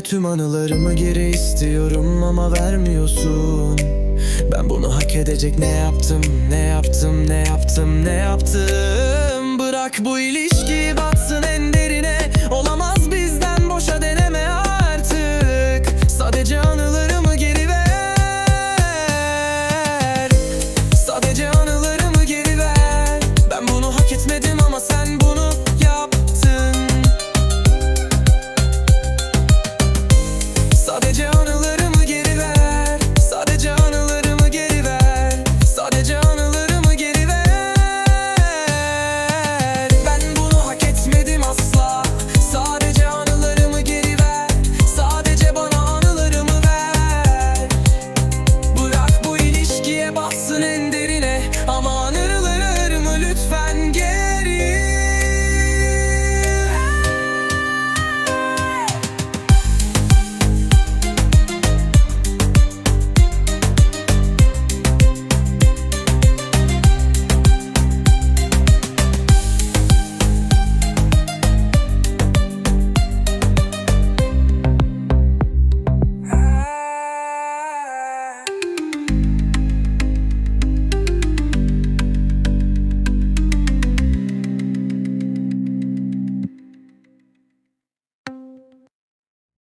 Tüm anılarımı geri istiyorum ama vermiyorsun. Ben bunu hak edecek ne yaptım ne yaptım ne yaptım ne yaptım? Bırak bu ilişki